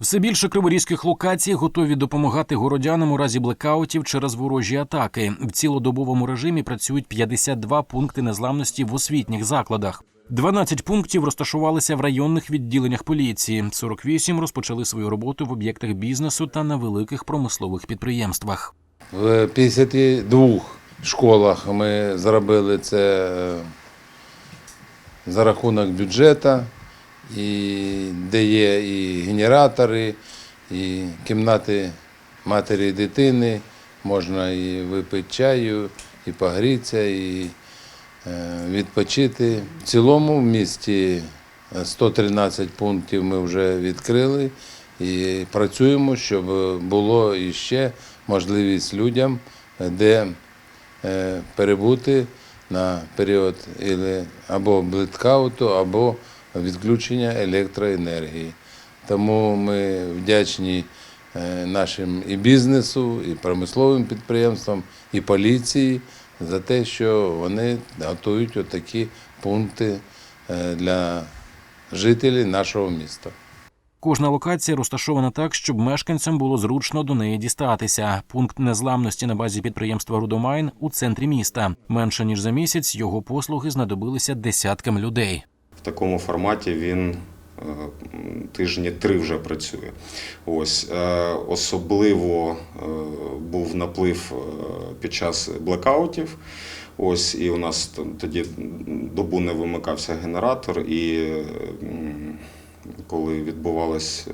Все більше криворізьких локацій готові допомагати городянам у разі блекаутів через ворожі атаки. В цілодобовому режимі працюють 52 пункти незламності в освітніх закладах. 12 пунктів розташувалися в районних відділеннях поліції. 48 розпочали свою роботу в об'єктах бізнесу та на великих промислових підприємствах. В 52 школах ми зробили це е, за рахунок бюджету, і де є і генератори, і кімнати матері і дитини, можна і випити чаю, і погрітися, і е, відпочити. В цілому в місті 113 пунктів ми вже відкрили і працюємо, щоб було іще можливість людям, де е, перебути на період або блиткауту, або відключення електроенергії. Тому ми вдячні е, нашим і бізнесу, і промисловим підприємствам, і поліції за те, що вони готують отакі пункти е, для жителів нашого міста. Кожна локація розташована так, щоб мешканцям було зручно до неї дістатися. Пункт незламності на базі підприємства Рудомайн у центрі міста. Менше ніж за місяць його послуги знадобилися десяткам людей. В такому форматі він е, тижні три вже працює. Ось е, особливо е, був наплив під час блекаутів. Ось і у нас тоді добу не вимикався генератор, і коли відбувались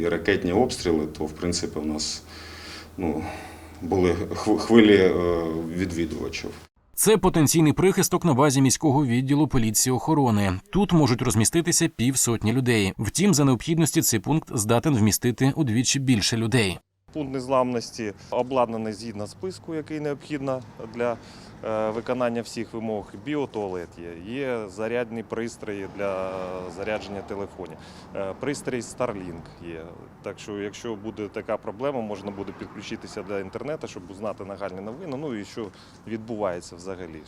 і ракетні обстріли, то в принципі у нас ну, були хвилі відвідувачів. Це потенційний прихисток на базі міського відділу поліції охорони. Тут можуть розміститися півсотні людей. Втім, за необхідності цей пункт здатен вмістити удвічі більше людей. Пункт незламності обладнаний згідно списку, який необхідно для е, виконання всіх вимог. Біотуалет є, є зарядні пристрої для зарядження телефонів. Е, Пристрій Starlink є. Так що, якщо буде така проблема, можна буде підключитися до інтернету, щоб узнати нагальні новини. Ну і що відбувається взагалі.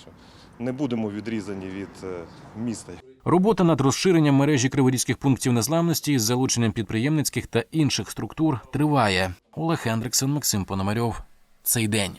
Не будемо відрізані від е, міста. Робота над розширенням мережі криворізьких пунктів незламності із залученням підприємницьких та інших структур триває. Олег Хендриксен, Максим Пономарьов. Цей день.